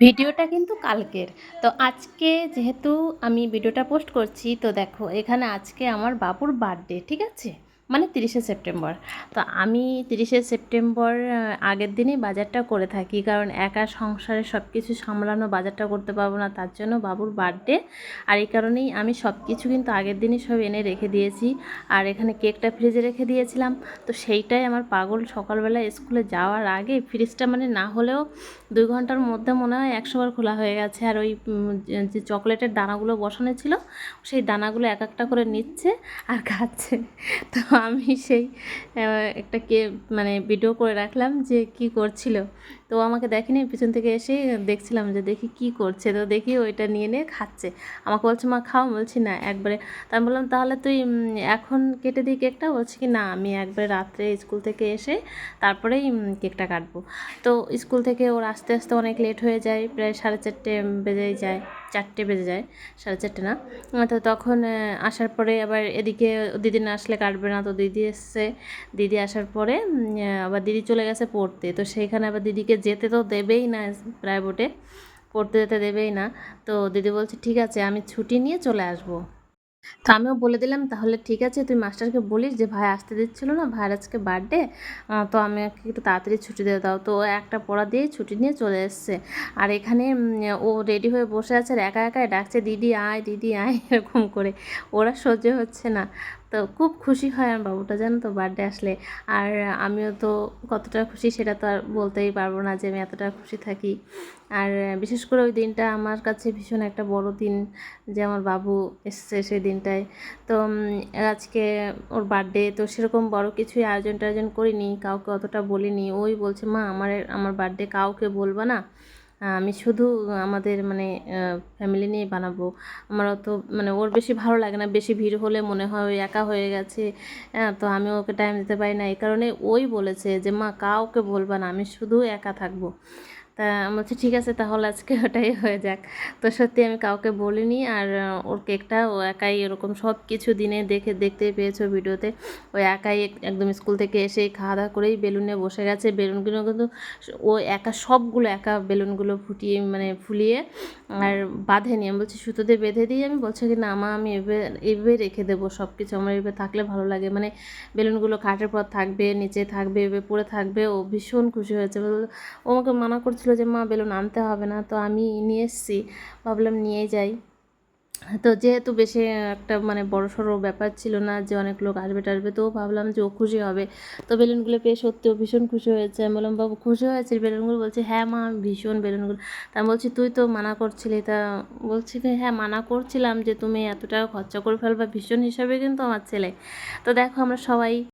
ভিডিওটা কিন্তু কালকের। তো আজকে যেহেতু আমি ভিডিওটা পোস্ট করছি, তো দেখো এখানে আজকে আমার বাবুর বার্থডে ঠিক আছে? মানে তিরিশে সেপ্টেম্বর। তো আমি তিরিশে সেপ্টেম্বর আগের দিনই বাজারটা করে থাকি। কারণ একা সংসারে সব কিছু সামলানো, বাজারটা করতে পারব না, তার জন্য বাবুর বার্থডে আর এই কারণেই আমি সব কিছু কিন্তু আগের দিনই সব এনে রেখে দিয়েছি। আর এখানে কেকটা ফ্রিজে রেখে দিয়েছিলাম। তো সেইটাই আমার পাগল সকালবেলা স্কুলে যাওয়ার আগে ফ্রিজটা মানে না হলেও দুই ঘণ্টার মধ্যে মনে হয় একশোবার খোলা হয়ে গেছে। আর ওই যে- যে চকলেটের দানাগুলো বসানো ছিল, সেই দানাগুলো এক একটা করে নিচ্ছে আর খাচ্ছে। তো আমি সেই একটা কে মানে ভিডিও করে রাখলাম যে কি করছিল। তো আমাকে দেখেনি, পিছন থেকে এসে দেখছিলাম যে দেখি কি করছে। তো দেখি ওইটা নিয়ে নিয়ে খাচ্ছে। আমাকে বলছে, মা, খাও। বলছি, না। একবারে, তা আমি বললাম, তাহলে তুই এখন কেটে দিই কেকটা? বলছি কি, না, আমি একবারে রাত্রে স্কুল থেকে এসে তারপরেই কেকটা কাটবো। তো স্কুল থেকে ওর আস্তে আস্তে অনেক লেট হয়ে যায়, প্রায় সাড়ে চারটে বেজে যায়, চারটে বেজে যায়, সাড়ে চারটে না। তো তখন আসার পরে আবার এদিকে, দিদি না আসলে কাটবে না। তো দিদি এসছে। দিদি আসার পরে আবার দিদি চলে গেছে পড়তে। তো সেইখানে আবার দিদিকে যেতে তো দেবেই না প্রাইভেটে পড়তে যেতে দেবেই না। তো দিদি বলছে, ঠিক আছে, আমি ছুটি নিয়ে চলে আসব। তো আমিও বলে দিলাম, তাহলে ঠিক আছে, তুই মাস্টারকে বলিস যে ভাই আসতে দিচ্ছিল না, ভাইয়ের আজকে বার্থডে তো আমি একটু তাড়াতাড়ি ছুটি দিয়ে দাও। তো একটা পড়া দিয়ে ছুটি নিয়ে চলে এসছে। আর এখানে ও রেডি হয়ে বসে আছে আর একা একাই ডাকছে, দিদি আয় দিদি আয়, এরকম করে। ওরা সহ্য হচ্ছে না। তো খুব খুশি হয় আমার বাবুটা, জানো তো বার্থডে আসলে। আর আমিও তো কতটা খুশি সেটা তো আর বলতেই পারব না যে আমি এতটা খুশি থাকি। আর বিশেষ করে ওই দিনটা আমার কাছে ভীষণ একটা বড় দিন যে আমার বাবু এসছে সেই দিনটায়। তো আজকে ওর বার্থডে তো সেরকম বড় কিছুই আয়োজন টায়োজন করিনি, কাউকে অতটা বলিনি। ওই বলছে, মা, আমার আমার বার্থডে কাউকে বলবা না। আমি শুধু আমাদের মানে ফ্যামিলি নিয়ে বানাবো। আমার অত মানে ওর বেশি ভালো লাগে না। বেশি ভিড় হলে মনে হয় একা হয়ে গেছে। হ্যাঁ তো আমি ওকে টাইম দিতে পারি না। এই কারণে ওই বলেছে যে, মা, কাউকে বলবা না। আমি শুধু একা থাকব। তা আমি বলছি, ঠিক আছে, তাহলে আজকে ওটাই হয়ে যাক। তো সত্যি আমি কাউকে বলিনি আর ওর কেকটা ও একাই এরকম সব কিছু দিনে দেখে, দেখতেই পেয়েছ ভিডিওতে। ও একাই এক- একদম স্কুল থেকে এসে খাওয়া দাওয়া করেই বেলুনে বসে গেছে। বেলুনগুলো কিন্তু ও একা, সবগুলো একা বেলুনগুলো ফুটিয়ে মানে ফুলিয়ে আর বাঁধেনি। আমি বলছি সুতো দিয়ে বেঁধে দিই? আমি বলছে, কি না, মা, আমি এভাবে এভাবে রেখে দেবো সব কিছু আমার এভাবে থাকলে ভালো লাগে। মানে বেলুনগুলো খাটের পর থাকবে, নিচে থাকবে, এভাবে পড়ে থাকবে। ও ভীষণ খুশি হয়েছে। ও আমাকে মানা করছিল যে, মা, বেলুন আনতে হবে না। তো আমি নিয়ে এসেছি, ভাবলাম নিয়ে যাই। তো যেহেতু বেশি একটা মানে বড় সড়ো ব্যাপার ছিল না যে, অনেক লোক আসবে টাসবে, তো ভাবলাম যে, ও খুশি হবে। তো বেলুনগুলো পেয়ে সত্যিও ভীষণ খুশি হয়েছে। আমি বললাম, বাবু, খুশি হয়েছে? বেলুনগুলো বলছে হ্যাঁ মা আমি ভীষণ বেলুনগুলো। তা আমি বলছি, তুই তো মানা করছিলি। তা বলছি কি হ্যাঁ মানা করছিলাম যে, তুমি এত টাকা খরচা করে ফেলবা, ভীষণ হিসাবে কিন্তু আমার ছেলে। তো দেখো, আমরা সবাই